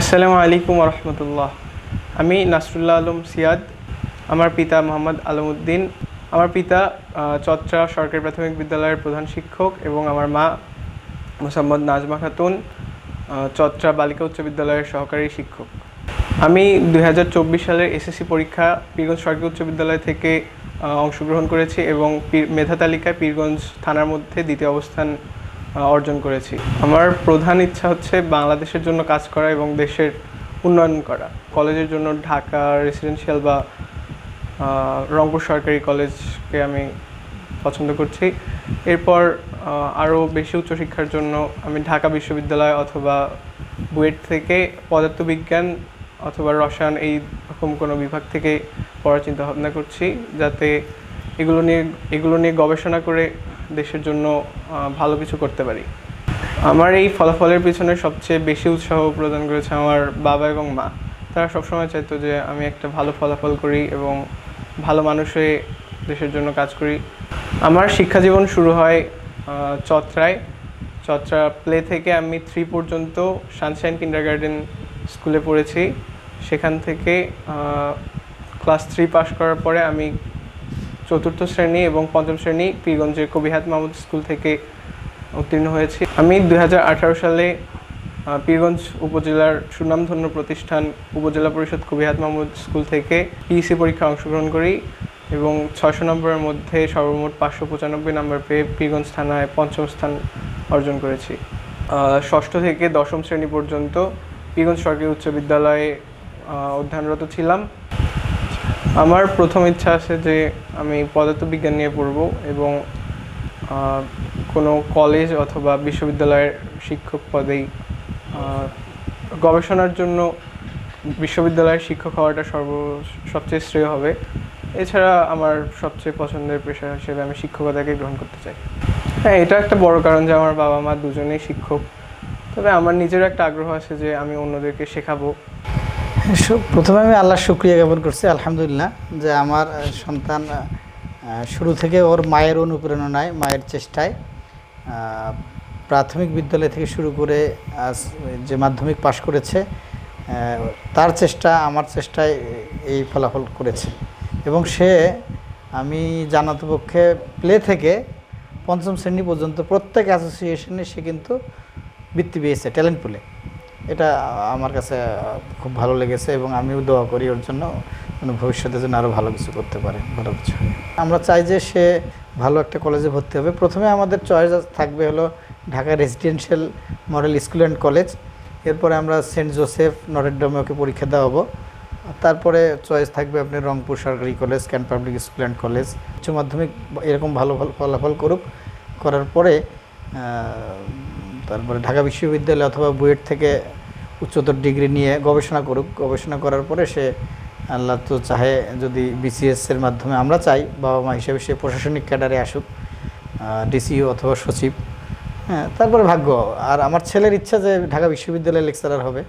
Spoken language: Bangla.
আসসালামু আলাইকুম রহমতুল্লাহ আমি নাসরুল্লাহ আলম সিয়াদ, আমার পিতা মোহাম্মদ আলমউদ্দিন আমার পিতা চত্রা সরকারি প্রাথমিক বিদ্যালয়ের প্রধান শিক্ষক এবং আমার মা মোসাম্মদ নাজমা খাতুন চত্রা বালিকা উচ্চ বিদ্যালয়ের সহকারী শিক্ষক। আমি দু হাজার চব্বিশ সালের এসএসসি পরীক্ষা পীরগঞ্জ সরকারি উচ্চ বিদ্যালয় থেকে অংশগ্রহণ করেছি এবং মেধা তালিকায় পীরগঞ্জ থানার মধ্যে দ্বিতীয় অবস্থান অর্জন করেছি। আমার প্রধান ইচ্ছা হচ্ছে বাংলাদেশের জন্য কাজ করা এবং দেশের উন্নয়ন করা। কলেজের জন্য ঢাকা রেসিডেন্সিয়াল বা রংপুর সরকারি কলেজকে আমি পছন্দ করছি। এরপর আরও বেশি উচ্চশিক্ষার জন্য আমি ঢাকা বিশ্ববিদ্যালয় অথবা বুয়েট থেকে পদার্থবিজ্ঞান অথবা রসায়ন এই রকম কোনো বিভাগ থেকে পড়ার চিন্তা ভাবনা করছি। যাতে এগুলো নিয়ে এগুলো নিয়ে গবেষণা করে দেশের জন্য ভালো কিছু করতে পারি। আমার এই ফলাফলের পিছনে সবচেয়ে বেশি উৎসাহ প্রদান করেছে আমার বাবা এবং মা। তারা সবসময় চাইতো যে আমি একটা ভালো ফলাফল করি এবং ভালো মানুষ হয়ে দেশের জন্য কাজ করি। আমার শিক্ষা জীবন শুরু হয় চত্রায়। চত্রা প্লে থেকে আমি থ্রি পর্যন্ত সানশাইন কিন্ডার গার্ডেন স্কুলে পড়েছি। সেখান থেকে ক্লাস থ্রি পাশ করার পরে আমি চতুর্থ শ্রেণি এবং পঞ্চম শ্রেণি পীরগঞ্জের কবিহাত মাহমুদ স্কুল থেকে উত্তীর্ণ হয়েছি। আমি দু হাজার আঠারো সালে পীরগঞ্জ উপজেলার সুনামধন্য প্রতিষ্ঠান উপজেলা পরিষদ কবিহাত মাহমুদ স্কুল থেকে পিইসি পরীক্ষায় অংশগ্রহণ করি এবং ছয়শো নম্বরের মধ্যে সর্বমোট পাঁচশো পঁচানব্বই নম্বর পেয়ে পীরগঞ্জ থানায় পঞ্চম স্থান অর্জন করেছি। ষষ্ঠ থেকে দশম শ্রেণি পর্যন্ত পীরগঞ্জ সরকারি উচ্চ বিদ্যালয়ে অধ্যয়নরত ছিলাম। আমার প্রথম ইচ্ছা আছে যে আমি পদার্থবিজ্ঞান নিয়ে পড়ব এবং কোনো কলেজ অথবা বিশ্ববিদ্যালয়ের শিক্ষক পদেই গবেষণার জন্য বিশ্ববিদ্যালয়ের শিক্ষক হওয়াটা সর্ব, সবচেয়ে শ্রেয় হবে। এছাড়া আমার সবচেয়ে পছন্দের পেশা হিসেবে আমি শিক্ষকতাকে গ্রহণ করতে চাই। হ্যাঁ এটা একটা বড় কারণ যে আমার বাবা মা দুজনেই শিক্ষক। তবে আমার নিজেরও একটা আগ্রহ আছে যে আমি অন্যদেরকে শেখাবো। প্রথমে আমি আল্লাহর শুক্রিয়া জ্ঞাপন করছি, আলহামদুলিল্লাহ, যে আমার সন্তান শুরু থেকে ওর মায়ের অনুপ্রেরণায় মায়ের চেষ্টায়। প্রাথমিক বিদ্যালয় থেকে শুরু করে যে মাধ্যমিক পাশ করেছে তার চেষ্টা, আমার চেষ্টায় এই ফলাফল করেছে। এবং সে, আমি জানাতো পক্ষে প্লে থেকে পঞ্চম শ্রেণি পর্যন্ত প্রত্যেক অ্যাসোসিয়েশনে সে কিন্তু বৃত্তি পেয়েছে ট্যালেন্ট পুলে এটা আমার কাছে খুব ভালো লেগেছে এবং আমিও দোয়া করি ওর জন্য ভবিষ্যতে যেন আরও ভালো কিছু করতে পারে, ভালো কিছু আমরা চাই যে সে ভালো একটা কলেজে ভর্তি হবে। প্রথমে আমাদের চয়েস থাকবে হলো Dhaka residential model school and college এরপরে আমরা সেন্ট জোসেফ নরেড্রমে ওকে পরীক্ষা দেওয়া হব। তারপরে চয়েস থাকবে আপনি রংপুর সরকারি college can public school and college উচ্চ মাধ্যমিক এরকম ভালো ভালো ফলাফল করুক। করার পরে তারপরে ঢাকা বিশ্ববিদ্যালয় অথবা বুয়েট থেকে উচ্চতর ডিগ্রি নিয়ে গবেষণা করুক। গবেষণা করার পরে সে আল্লাহ তো চাহে যদি বিসিএস এর মাধ্যমে আমরা চাই, বাবা মা হিসেবে সে প্রশাসনিক ক্যাডারে আসুক ডিসিও অথবা সচিব। হ্যাঁ তারপরে ভাগ্য। আর আমার ছেলের ইচ্ছা যে ঢাকা বিশ্ববিদ্যালয়ে লেকচারার হবে।